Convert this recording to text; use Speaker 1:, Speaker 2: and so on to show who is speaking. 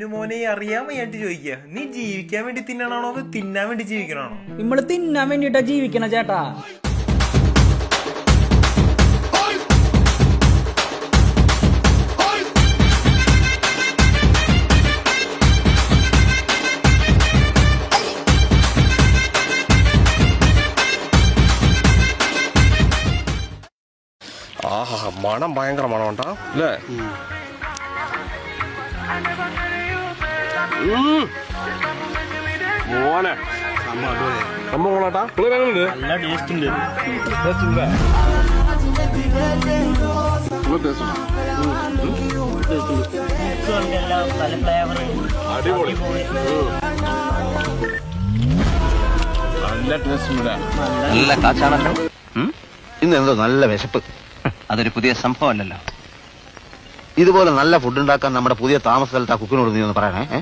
Speaker 1: പൊന്നുമോനെ അറിയാൻ വയ്യാണ്ട് ചോദിക്കുക നീ ജീവിക്കാൻ വേണ്ടി തിന്നണാണോ അതോ തിന്നാൻ വേണ്ടി ജീവിക്കണാണോ?
Speaker 2: നമ്മൾ തിന്നാൻ വേണ്ടിട്ടാ ജീവിക്കണ ചേട്ടാ.
Speaker 3: ആഹാ മണം ഭയങ്കര മണം ഉണ്ടാ അല്ലേ മോനെ. സംഭവം കൊള്ളാട്ടാ
Speaker 4: നല്ല ടേസ്റ്റ് ഉണ്ട്
Speaker 3: ടേസ്റ്റ് ഉണ്ട്. നല്ല ടേസ്റ്റ് ഉണ്ട്.
Speaker 4: എല്ലാം പല ഫ്ലേവർ
Speaker 3: അടിപൊളി. നല്ല ടേസ്റ്റ് ഉണ്ട്.
Speaker 5: നല്ല കാച്ചാണല്ലോ. ഇന്ന് എന്തോ നല്ല വിശപ്പ്. അതൊരു പുതിയ സംഭവമല്ലല്ലോ ഇതുപോലെ നല്ല ഫുഡ് ഉണ്ടാക്കാൻ നമ്മുടെ പുതിയ താമസ സ്ഥലത്ത് ആ കുക്കിനോട് നീ ഒന്ന് പറയണേ?